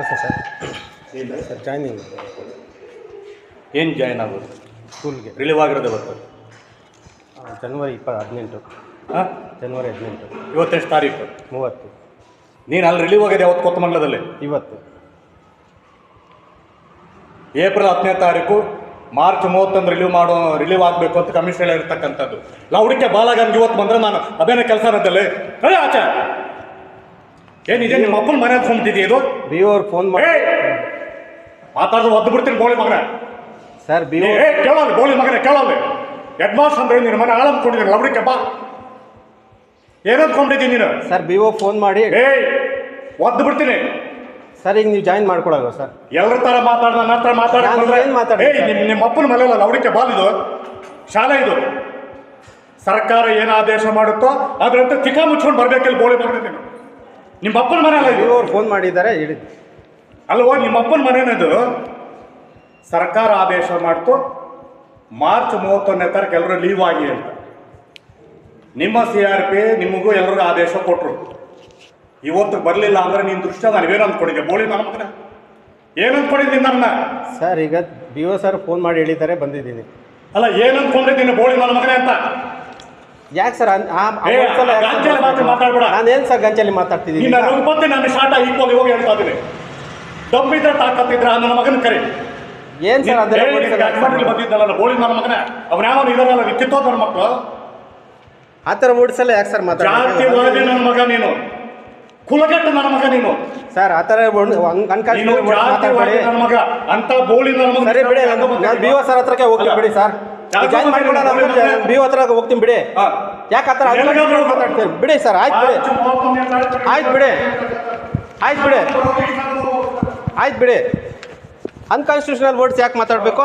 Sir. ಇಲ್ಲ sir joining ಏನು join ಆಗೋದು? ಸ್ಕೂಲ್ಗೆ ರಿಲೀವ್ ಆಗಿರೋದು ಬರ್ತದೆ ಜನವರಿ ಇಪ್ಪ ಹದಿನೆಂಟು. ಹಾಂ? ಜನವರಿ ಹದಿನೆಂಟು. ಇವತ್ತೆಷ್ಟು ತಾರೀಕು? ಮೂವತ್ತು. ನೀನು ಅಲ್ಲಿ ರಿಲೀವ್ ಆಗಿದೆ ಯಾವತ್ತು ಕೊತ್ತಮಂಗಲದಲ್ಲಿ ಇವತ್ತು. ಏಪ್ರಿಲ್ ಹತ್ತನೇ ತಾರೀಕು ಮಾರ್ಚ್ ಮೂವತ್ತೊಂದು ರಿಲೀವ್ ಮಾಡೋ ರಿಲೀವ್ ಆಗಬೇಕು ಅಂತ ಕಮಿಷನ್ ಹೇಳಿರ್ತಕ್ಕಂಥದ್ದು. ಲೌಡಿಕೆ ಬಾಲಗನ್ಗೆ ಇವತ್ತು ಬಂದರೆ ನಾನು ಅದೇನೇ ಕೆಲಸ ಅನ್ನೋದಲ್ಲಿ ಅದೇ ಆಚೆ. ಏನಿದೆ? ನಿಮ್ಮ ಅಪ್ಪನ ಮನೆ ಅಂದ್ಕೊಂಬಿಟ್ಟಿದ್ದೀಯ ಇದು? ಬಿ ಅವ್ರ ಫೋನ್ ಮಾಡಿ ಏಯ್! ಒದ್ದು ಬಿಡ್ತೀನಿ ಬೋಳಿ ಮಗನ. ಸರ್ ಬಿ ಏ ಕೇಳಲ್ಲ ಬೋಳಿ ಮಗನ ಕೇಳಲ್ಲ ಹೆಡ್ ಮಾಸ್ಟರ್ ಅಂದ್ರೆ ನಿನ್ನ ಮನೆ ಆಳಂದ್ಕೊಂಡಿದ್ದೀನಿ ಲವಡಿಕೆ ಬಾ. ಏನಂದ್ಕೊಂಡಿದ್ದೀನಿ ನೀನು? ಸರ್ ಬಿ ಓ ಫೋನ್ ಮಾಡಿ ಏಯ್ ಒದ್ದು ಬಿಡ್ತೀನಿ. ಸರ್ ಈಗ ನೀವು ಜಾಯಿನ್ ಮಾಡ್ಕೊಳಲ್ವ ಸರ್? ಎಲ್ಲರ ತರ ಮಾತಾಡ ನನ್ನ ಹತ್ರ ಮಾತಾಡ ನಾನು ಏನ್ ಮಾತಾಡ್ದೆ? ಏಯ್ ನಿಮ್ಮ ನಿಮ್ಮ ಅಪ್ಪನ ಮನೆಯಲ್ಲ ಲೌಡಿಕೆ ಬಾಲ್ ಇದು. ಶಾಲೆ ಇದು. ಸರ್ಕಾರ ಏನು ಆದೇಶ ಮಾಡುತ್ತೋ ಅದರಂತೆ ತಿಕ್ಕ ಮುಚ್ಕೊಂಡು ಬರ್ಬೇಕಿಲ್ಲ ಬೋಳಿ ಮಾಡಿದ್ದೀನಿ ನೀನು. ನಿಮ್ಮ ಅಪ್ಪನ ಮನೆ ಅಲ್ಲ ಇವ್ರು ಇದು? ಅವ್ರು ಫೋನ್ ಮಾಡಿದ್ದಾರೆ ಹೇಳಿ ಅಲ್ವೋ ನಿಮ್ಮ ಅಪ್ಪನ ಮನೆನದು? ಸರ್ಕಾರ ಆದೇಶ ಮಾಡ್ತು ಮಾರ್ಚ್ ಮೂವತ್ತೊಂದನೇ ತಾರೀಕು ಎಲ್ಲರೂ ಲೀವ್ ಆಗಿ ಅಂತ. ನಿಮ್ಮ ಸಿ ಆರ್ ಪಿ ನಿಮಗೂ ಎಲ್ರಿಗೂ ಆದೇಶ ಕೊಟ್ಟರು ಇವತ್ತು ಬರಲಿಲ್ಲ ಅಂದ್ರೆ ನಿನ್ನ ದೃಷ್ಟಿ ನಾನು ಏನು ಅಂದ್ಕೊಂಡಿದ್ದೆ ಬೋಳಿ ನನ್ನ ಮಗನ? ಏನು ಅಂದ್ಕೊಂಡಿದ್ದೀನಿ ನನ್ನ? ಸರ್ ಈಗ ಬಿ ಓ ಸರ್ ಫೋನ್ ಮಾಡಿ ಹೇಳಿದ್ದಾರೆ ಬಂದಿದ್ದೀನಿ. ಅಲ್ಲ ಏನು ಅಂದ್ಕೊಂಡಿದ್ದೀನಿ ಬೋಳಿ ನನ್ನ ಮಗನೇ ಅಂತ? ಯಾಕೆ ಸರ್? ಮಾತಾಡ್ಬೇಡ. ನಾನೇನು ಸರ್ ಗಂಚಲ್ಲಿ ಮಾತಾಡ್ತಿದ್ದೀನಿ? ರುಗ್ಪತ್ತೆ ನಾನು ಶಾಟ ಈಕ್ವಲ್ ಹೋಗಿ ಹೇಳ್ತಾ ಇದ್ದೀನಿ. ದಮ್ಮಿದ್ರೆ ತಾಕತ್ತಿದ್ರೆ ನನ್ನ ಮಗನ ಕರೆ. ಏನು ಸರ್ ಅಡ್ವಾಂಟೇಜ್ ಬಂದಿದ್ದಲ್ಲ ಬೋಳಿ ನನ್ನ ಮಗನೇ. ಅವನ ಯಾವ ಇದಾರಲ್ಲ ಕಿತ್ತೋದ್ ನನ್ನ ಮಕ್ಕಳು ಆ ಥರ ಮೂಡಿಸಲ್ಲ ಯಾಕೆ ಸರ್ ಮಾತಾಡ್ತೀನಿ ನನ್ನ ಮಗ ನೀನು. ಕುಲಗೆಟ್ಟ ನನ್ನ ಮಗ ನೀನು. ಸರ್ ಆ ಥರ ಜಾತಿವಾದಿ ಮಾತಾಡ್ಬೇಡಿ. ನನ್ನ ಮಗ ಅಂತ ಬೋಳಿ ನನ್ನ ಮಗ ಸರಿ ಬಿಡಿ ನಾನು ಬಿ ಓ ಸರ್ ಹತ್ರಕ್ಕೆ ಹೋಗ್ತೀನಿ ಬಿಡಿ ಸರ್. ಜಾಯಿನ್ ಮಾಡ್ಕೊಳ್ಳೋಣ ಬಿ ಹತ್ರ ಹೋಗ್ತೀನಿ ಬಿಡಿ. ಯಾಕೆ ಆ ಥರ ಮಾತಾಡ್ತೀರಿ? ಬಿಡಿ ಸರ್ ಆಯ್ತು ಬಿಡಿ. ಆಯ್ತು ಬಿಡಿ. ಆಯ್ತು ಬಿಡಿ. ಆಯ್ತು ಬಿಡಿ. ಅನ್ಕಾನ್ಸ್ಟಿಟ್ಯೂಷನಲ್ ವರ್ಡ್ಸ್ ಯಾಕೆ ಮಾತಾಡಬೇಕು?